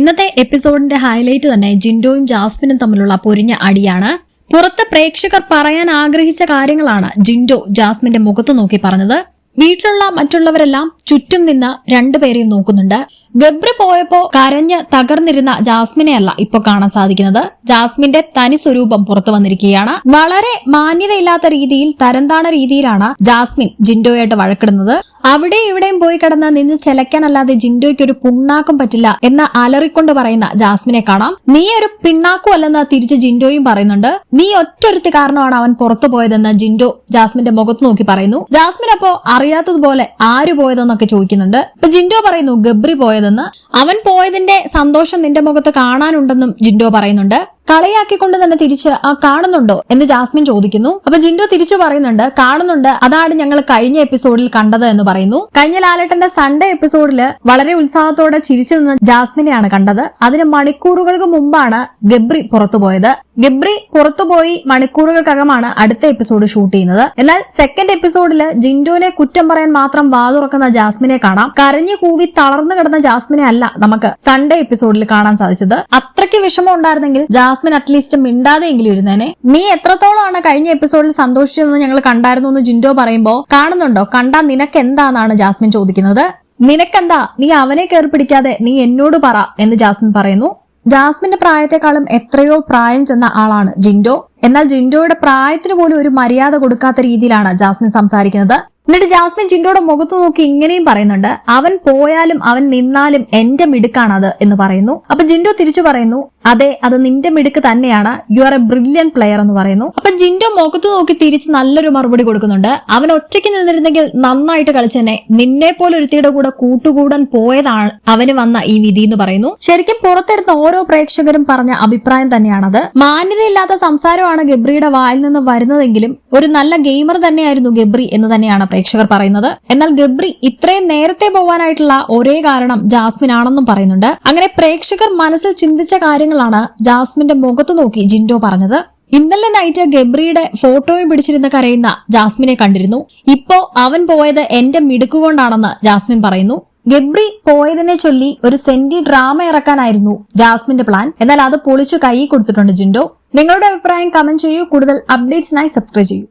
ഇന്നത്തെ എപ്പിസോഡിന്റെ ഹൈലൈറ്റ് തന്നെ ജിൻഡോയും ജാസ്മിനും തമ്മിലുള്ള പൊരിഞ്ഞ അടിയാണ്. പുറത്ത് പ്രേക്ഷകർ പറയാൻ ആഗ്രഹിച്ച കാര്യങ്ങളാണ് ജിൻഡോ ജാസ്മിന്റെ മുഖത്ത് നോക്കി പറഞ്ഞത്. വീട്ടിലുള്ള മറ്റുള്ളവരെല്ലാം ചുറ്റും നിന്ന് രണ്ടുപേരെയും നോക്കുന്നുണ്ട്. ഗബ്ര പോയപ്പോ കരഞ്ഞ് തകർന്നിരുന്ന ജാസ്മിനെ അല്ല ഇപ്പൊ കാണാൻ സാധിക്കുന്നത്. ജാസ്മിന്റെ തനി സ്വരൂപം പുറത്തു വന്നിരിക്കുകയാണ്. വളരെ മാന്യതയില്ലാത്ത രീതിയിൽ തരംതാണ രീതിയിലാണ് ജാസ്മിൻ ജിൻഡോയായിട്ട് വഴക്കിടുന്നത്. അവിടെ ഇവിടെയും പോയി കിടന്ന് നിന്ന് ചെലക്കാനല്ലാതെ ജിൻഡോയ്ക്ക് ഒരു പുണ്ണാക്കും പറ്റില്ല എന്ന് അലറിക്കൊണ്ട് പറയുന്ന ജാസ്മിനെ കാണാം. നീ ഒരു പിണ്ണാക്കും അല്ലെന്ന് തിരിച്ച് ജിൻഡോയും പറയുന്നുണ്ട്. നീ ഒറ്റൊരുത്തി കാരണമാണ് അവൻ പുറത്തു പോയതെന്ന് ജിൻഡോ ജാസ്മിന്റെ മുഖത്ത് നോക്കി പറയുന്നു. ജാസ്മിൻ അപ്പോ അറിയാത്തതുപോലെ ആര് പോയതെന്നൊക്കെ ചോദിക്കുന്നുണ്ട്. ഇപ്പൊ ജിൻഡോ പറയുന്നു ഗബ്രി പോയതെന്ന്. അവൻ പോയതിന്റെ സന്തോഷം നിന്റെ മുഖത്ത് കാണാനുണ്ടെന്നും ജിൻഡോ പറയുന്നുണ്ട്. കളയാക്കിക്കൊണ്ട് തന്നെ തിരിച്ച് ആ കാണുന്നുണ്ടോ? എന്ന് ജാസ്മിൻ ചോദിക്കുന്നു. അപ്പൊ ജിൻഡോ തിരിച്ചു പറയുന്നുണ്ട് കാണുന്നുണ്ട്. അതാണ് ഞങ്ങൾ കഴിഞ്ഞ എപ്പിസോഡിൽ കണ്ടത് എന്ന് പറയുന്നു. കഴിഞ്ഞ ലാലേട്ടന്റെ സൺഡേ എപ്പിസോഡിൽ വളരെ ഉത്സാഹത്തോടെ ചിരിച്ചു നിന്ന ജാസ്മിനെയാണ് കണ്ടത്. അതിന് മണിക്കൂറുകൾക്ക് മുമ്പാണ് ഗബ്രി പുറത്തുപോയത് ഗബ്രി പുറത്തുപോയി മണിക്കൂറുകൾക്കകമാണ് അടുത്ത എപ്പിസോഡ് ഷൂട്ട് ചെയ്യുന്നത്. എന്നാൽ സെക്കൻഡ് എപ്പിസോഡിൽ ജിൻഡോനെ കുറ്റം പറയാൻ മാത്രം വാതുറക്കുന്ന ജാസ്മിനെ കാണാം. കരഞ്ഞു കൂവി തളർന്നു കിടന്ന ജാസ്മിനെ അല്ല നമുക്ക് സൺഡേ എപ്പിസോഡിൽ കാണാൻ സാധിച്ചത്. അത്രയ്ക്ക് വിഷമം ഉണ്ടായിരുന്നെങ്കിൽ ജാസ്മിൻ അറ്റ്ലീസ്റ്റ് മിണ്ടാതെയെങ്കിലും ഇരുന്നേനെ. നീ എത്രത്തോളമാണ് കഴിഞ്ഞ എപ്പിസോഡിൽ സന്തോഷിച്ചതെന്ന് ഞങ്ങൾ കണ്ടായിരുന്നു എന്ന് ജിൻഡോ പറയുമ്പോ കാണുന്നുണ്ടോ? കണ്ടാ നിനക്ക് എന്താണെന്നാണ് ജാസ്മിൻ ചോദിക്കുന്നത്? നിനക്കെന്താ? നീ അവനെ കയറി പിടിക്കാതെ നീ എന്നോട് പറ എന്ന് ജാസ്മിൻ പറയുന്നു. ജാസ്മിന്റെ പ്രായത്തെക്കാളും എത്രയോ പ്രായം ചെന്ന ആളാണ് ജിൻഡോ. എന്നാൽ ജിൻഡോയുടെ പ്രായത്തിന് പോലും ഒരു മര്യാദ കൊടുക്കാത്ത രീതിയിലാണ് ജാസ്മിൻ സംസാരിക്കുന്നത്. എന്നിട്ട് ജാസ്മിൻ ചിൻഡോയുടെ മുഖത്ത് നോക്കി ഇങ്ങനെയും പറയുന്നുണ്ട് അവൻ പോയാലും അവൻ നിന്നാലും എന്റെ മിടുക്കാണത് എന്ന് പറയുന്നു. അപ്പൊ ജിൻഡോ തിരിച്ചു പറയുന്നു അതെ അത് നിന്റെ മിടുക്ക് തന്നെയാണ്. You are a brilliant player എന്ന് പറയുന്നു. അപ്പൊ ജിൻഡോ മുഖത്ത് നോക്കി തിരിച്ച് നല്ലൊരു മറുപടി കൊടുക്കുന്നുണ്ട്. അവൻ ഒറ്റയ്ക്ക് നിന്നിരുന്നെങ്കിൽ നന്നായിട്ട് കളിച്ചെന്നെ നിന്നെ പോലെ ഒരുത്തിയുടെ കൂടെ കൂട്ടുകൂടാൻ പോയതാണ് അവന് വന്ന ഈ വിധി എന്ന് പറയുന്നു. ശരിക്കും പുറത്തിരുന്ന ഓരോ പ്രേക്ഷകരും പറഞ്ഞ അഭിപ്രായം തന്നെയാണത്. മാന്യതയില്ലാത്ത സംസാരമാണ് ഗബ്രിയുടെ വായിൽ നിന്ന് വരുന്നതെങ്കിലും ഒരു നല്ല ഗെയിമർ തന്നെയായിരുന്നു ഗബ്രി എന്ന് തന്നെയാണ് പ്രേക്ഷകർ പറയുന്നത്. എന്നാൽ ഗബ്രി ഇത്രയും നേരത്തെ പോവാനായിട്ടുള്ള ഒരേ കാരണം ജാസ്മിൻ ആണെന്നും പറയുന്നുണ്ട്. അങ്ങനെ പ്രേക്ഷകർ മനസ്സിൽ ചിന്തിച്ച കാര്യങ്ങളാണ് ജാസ്മിന്റെ മുഖത്ത് നോക്കി ജിൻഡോ പറഞ്ഞത്. ഇന്നലെ നൈറ്റ് ഗബ്രിയുടെ ഫോട്ടോയും പിടിച്ചിരുന്ന കരയുന്ന ജാസ്മിനെ കണ്ടിരുന്നു. ഇപ്പോ അവൻ പോയത് എന്റെ മിടുക്കുകൊണ്ടാണെന്ന് ജാസ്മിൻ പറയുന്നു. ഗബ്രി പോയതിനെ ചൊല്ലി ഒരു സെന്റി ഡ്രാമ ഇറക്കാനായിരുന്നു ജാസ്മിന്റെ പ്ലാൻ. എന്നാൽ അത് പൊളിച്ചു കൈ കൊടുത്തിട്ടുണ്ട് ജിൻഡോ. നിങ്ങളുടെ അഭിപ്രായം കമന്റ് ചെയ്യൂ. കൂടുതൽ അപ്ഡേറ്റ്സിനായി സബ്സ്ക്രൈബ് ചെയ്യൂ.